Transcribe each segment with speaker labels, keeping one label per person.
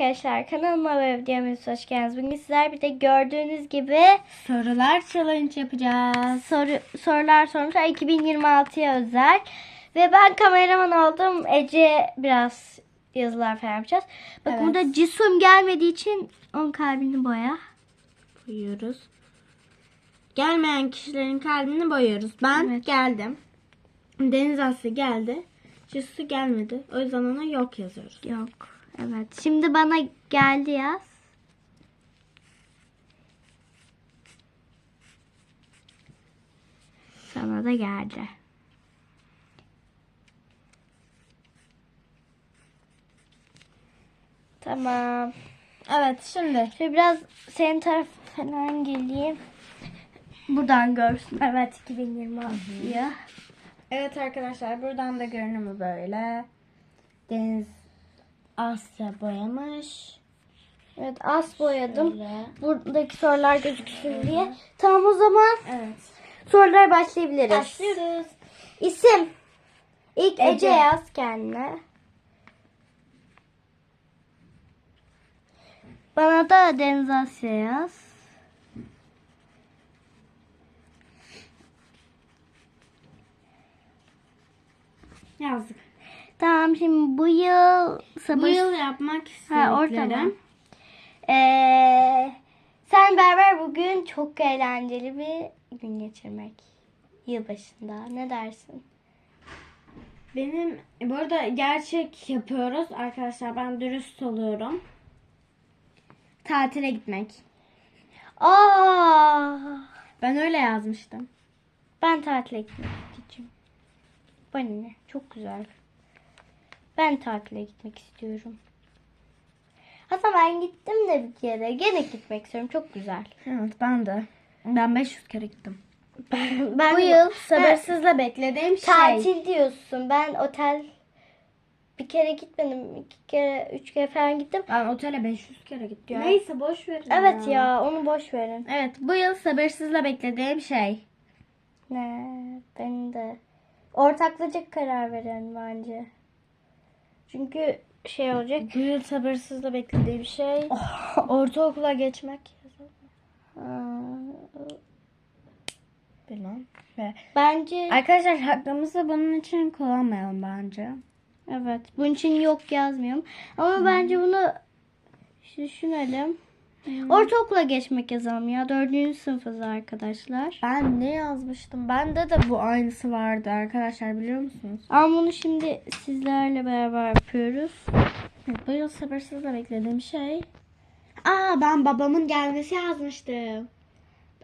Speaker 1: Arkadaşlar kanalıma ve videomuza hoş geldiniz. Bugün sizler bir de gördüğünüz gibi
Speaker 2: sorular challenge yapacağız.
Speaker 1: Soru, sorular sormuşlar 2026'ya özel. Ve ben kameraman oldum. Ece biraz yazılar falan yapacağız. Bak
Speaker 2: evet.
Speaker 1: burada cisum gelmediği için on kalbini boya.
Speaker 2: Boyuyoruz. Gelmeyen kişilerin kalbini boyuyoruz. Ben
Speaker 1: evet.
Speaker 2: geldim. Deniz Aslı geldi. Cisu gelmedi. O yüzden ona yok yazıyoruz.
Speaker 1: Yok. Evet. Şimdi bana geldi yaz. Sana da geldi. Tamam.
Speaker 2: Evet şimdi.
Speaker 1: Şimdi biraz senin tarafından geleyim. Buradan görsün. Evet 2026'yı.
Speaker 2: Evet arkadaşlar buradan da görünümü böyle. Deniz Asya boyamış.
Speaker 1: Evet az boyadım.
Speaker 2: Şöyle.
Speaker 1: Buradaki sorular gözüksün Şöyle. diye. Tamam o zaman.
Speaker 2: Evet.
Speaker 1: Sorulara başlayabiliriz.
Speaker 2: Başlıyoruz.
Speaker 1: İsim. İlk Ece,
Speaker 2: Ece
Speaker 1: yaz kendine. Bana da Deniz Asya yaz.
Speaker 2: Yazdık.
Speaker 1: Tamam şimdi bu yıl sabır...
Speaker 2: Bu yıl yapmak
Speaker 1: Ha. Ee, sen beraber bugün çok eğlenceli bir gün geçirmek. Yılbaşında. Ne dersin?
Speaker 2: Benim burada gerçek yapıyoruz arkadaşlar. Ben dürüst oluyorum. Tatile gitmek.
Speaker 1: Aa! Ah!
Speaker 2: Ben öyle yazmıştım.
Speaker 1: Ben tatile gitmek istiyorum. Bana ne? Çok güzel. Ben tatile gitmek istiyorum. Hatta ben gittim de bir kere. Gene gitmek istiyorum. Çok güzel.
Speaker 2: Evet ben de. Ben 500 kere gittim.
Speaker 1: Ben,
Speaker 2: Bu yıl sabırsızla ben, beklediğim şey.
Speaker 1: Tatil diyorsun. Ben otel bir kere gitmedim. iki kere, üç kere falan gittim.
Speaker 2: Ben otele 500 kere gittim. Neyse boş verin.
Speaker 1: Evet ya. ya onu boş verin.
Speaker 2: Evet bu yıl sabırsızla beklediğim şey.
Speaker 1: Ne? Ben de. Ortaklıca karar verelim bence. Çünkü şey olacak.
Speaker 2: Bu yıl sabırsızla beklediğim şey oh. ortaokula geçmek. Bilmem. Ve
Speaker 1: bence
Speaker 2: arkadaşlar hakkımızı bunun için kullanmayalım bence.
Speaker 1: Evet. Bunun için yok yazmıyorum. Ama hmm. bence bunu düşünelim. Hmm. Ortaokula geçmek yazalım ya. Dördüncü sınıfız arkadaşlar.
Speaker 2: Ben ne yazmıştım? Bende de bu aynısı vardı arkadaşlar biliyor musunuz?
Speaker 1: Ama bunu şimdi sizlerle beraber yapıyoruz.
Speaker 2: Bu yıl sabırsızla beklediğim şey. Aa ben babamın gelmesi yazmıştım.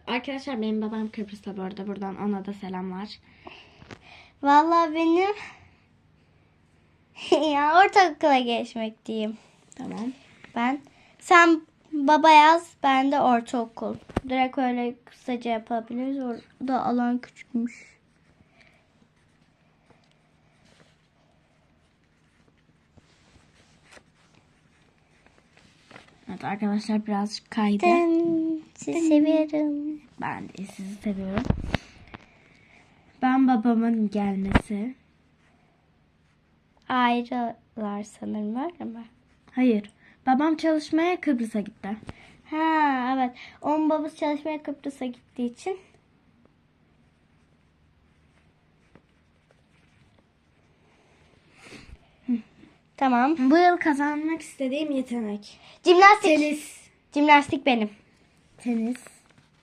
Speaker 2: Arkadaşlar benim babam Kıbrıs'ta bu arada. Buradan ona da selamlar.
Speaker 1: Valla benim ya ortaokula geçmek diyeyim.
Speaker 2: Tamam.
Speaker 1: Ben sen Baba yaz, ben de ortaokul. Direkt öyle kısaca yapabiliriz. Orada alan küçükmüş.
Speaker 2: Evet arkadaşlar birazcık kaydı.
Speaker 1: Ben sizi seviyorum.
Speaker 2: Ben de sizi seviyorum. Ben babamın gelmesi.
Speaker 1: Ayrılar sanırım öyle mi?
Speaker 2: Hayır. Babam çalışmaya Kıbrıs'a gitti.
Speaker 1: Ha evet. Onun babası çalışmaya Kıbrıs'a gittiği için. Tamam.
Speaker 2: Bu yıl kazanmak istediğim yetenek.
Speaker 1: Cimnastik.
Speaker 2: Tenis.
Speaker 1: Cimnastik benim.
Speaker 2: Tenis.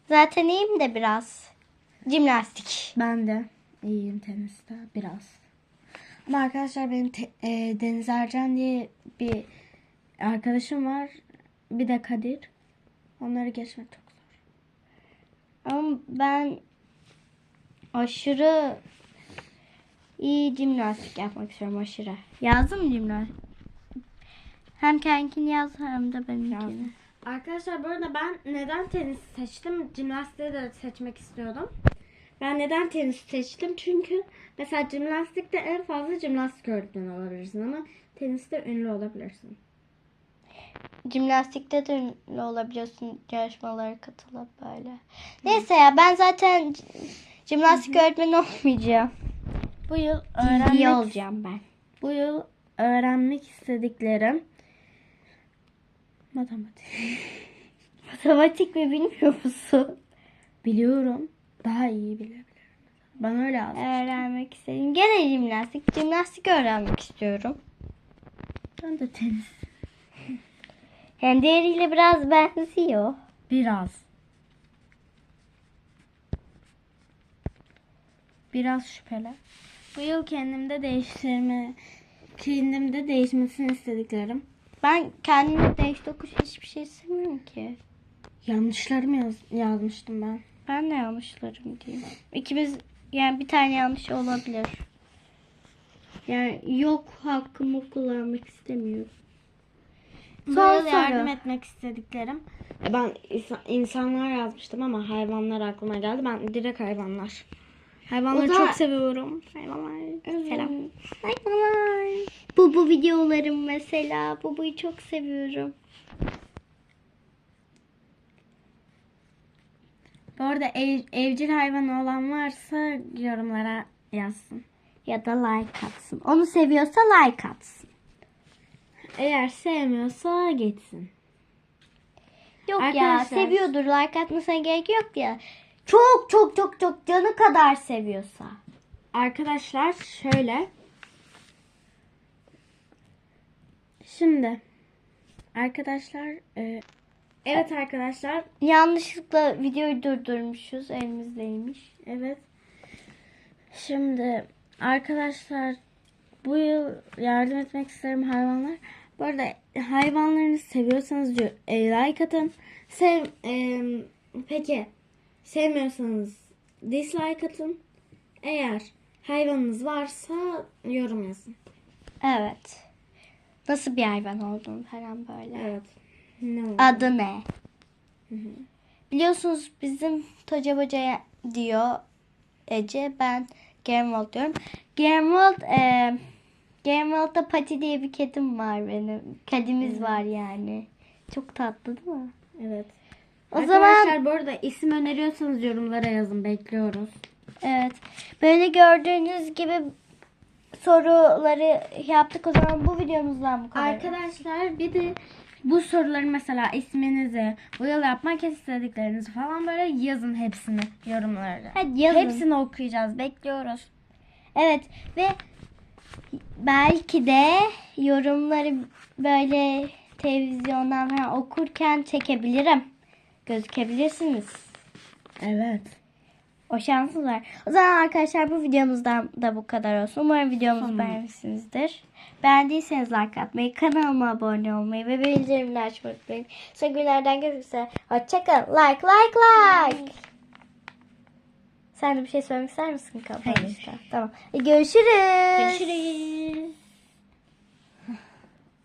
Speaker 1: Zaten iyiyim de biraz. Cimnastik.
Speaker 2: Ben de iyiyim teniste biraz. Ama arkadaşlar benim te- e, Deniz Ercan diye bir arkadaşım var. Bir de Kadir. Onları geçmek çok zor.
Speaker 1: Ama ben aşırı iyi jimnastik yapmak istiyorum aşırı. Yazdın mı jimnastik? Hem kendini yaz hem de benimkini.
Speaker 2: Arkadaşlar bu arada ben neden tenis seçtim? Jimnastiği de seçmek istiyordum. Ben neden tenis seçtim? Çünkü mesela jimnastikte en fazla jimnastik öğretmeni olabilirsin ama teniste ünlü olabilirsin.
Speaker 1: Jimnastikte de ünlü olabiliyorsun yarışmalara katılıp böyle. Neyse ya ben zaten jimnastik öğretmeni olmayacağım.
Speaker 2: Bu yıl öğrenmek,
Speaker 1: İyi olacağım ben. bu yıl öğrenmek istediklerim
Speaker 2: matematik.
Speaker 1: Matematik mi bilmiyor musun?
Speaker 2: Biliyorum. Daha iyi bilebilirim. Ben öyle aldım.
Speaker 1: Öğrenmek istedim. Gene jimnastik. Jimnastik öğrenmek istiyorum.
Speaker 2: Ben de tenis.
Speaker 1: Hem diğeriyle biraz benziyor.
Speaker 2: Biraz. Biraz şüpheli. Bu yıl kendimde değiştirme, kendimde değişmesini istediklerim.
Speaker 1: Ben kendime değiş tokuş hiçbir şey istemiyorum ki.
Speaker 2: Yanlışlarımı yaz, yazmıştım ben.
Speaker 1: Ben de yanlışlarım diyeyim. İkimiz yani bir tane yanlış olabilir. Yani yok hakkımı kullanmak istemiyorum.
Speaker 2: Son
Speaker 1: soru.
Speaker 2: yardım etmek istediklerim. Ben insa- insanlar yazmıştım ama hayvanlar aklıma geldi. Ben direkt hayvanlar. Hayvanları
Speaker 1: da-
Speaker 2: çok seviyorum. Hayvanlar. Selam.
Speaker 1: Hayvanlar. Bu bu videolarım mesela. Bubu'yu çok seviyorum.
Speaker 2: Bu arada ev- evcil hayvanı olan varsa yorumlara yazsın.
Speaker 1: Ya da like atsın. Onu seviyorsa like atsın.
Speaker 2: Eğer sevmiyorsa geçsin.
Speaker 1: Yok ya
Speaker 2: Arkadaşlar-
Speaker 1: seviyordur. Like atmasına gerek yok ya. Çok çok çok çok canı kadar seviyorsa.
Speaker 2: Arkadaşlar şöyle. Şimdi arkadaşlar e, evet arkadaşlar
Speaker 1: Yanlışlıkla videoyu durdurmuşuz. Elimizdeymiş.
Speaker 2: evet. Şimdi arkadaşlar bu yıl yardım etmek isterim hayvanlar. Bu arada hayvanlarınızı seviyorsanız e, like atın. Sev, e, peki sevmiyorsanız dislike atın. Eğer hayvanınız varsa yorum yazın.
Speaker 1: Evet. Nasıl bir hayvan olduğunu falan böyle.
Speaker 2: Evet. Ne olur.
Speaker 1: Adı ne? Biliyorsunuz bizim Toca Boca'ya diyor Ece. Ben Germold diyorum. Germold e, Germold'da Pati diye bir kedim var benim. Kedimiz var yani. Çok tatlı değil mi?
Speaker 2: Evet.
Speaker 1: O
Speaker 2: Arkadaşlar
Speaker 1: zaman
Speaker 2: bu arada isim öneriyorsanız yorumlara yazın. Bekliyoruz.
Speaker 1: evet. Böyle gördüğünüz gibi soruları yaptık. O zaman bu videomuzdan bu kadar.
Speaker 2: Arkadaşlar bir de bu soruların mesela isminizi, bu yıl yapmak istediklerinizi falan böyle yazın hepsini yorumlara.
Speaker 1: Hadi yazın.
Speaker 2: Hepsini okuyacağız. Bekliyoruz.
Speaker 1: Evet ve belki de yorumları böyle televizyondan falan okurken çekebilirim. Gözükebilirsiniz.
Speaker 2: Evet.
Speaker 1: O şansınız var. O zaman arkadaşlar bu videomuzdan da bu kadar olsun. Umarım videomuzu
Speaker 2: Tamam.
Speaker 1: beğenmişsinizdir. Beğendiyseniz like atmayı, kanalıma abone olmayı ve bildirimleri açmayı unutmayın. Son günlerden görüşmek üzere. Hoşçakalın. Like, like, like. Sen de bir şey söylemek ister misin kapanışta? Tamam. E, görüşürüz.
Speaker 2: Görüşürüz.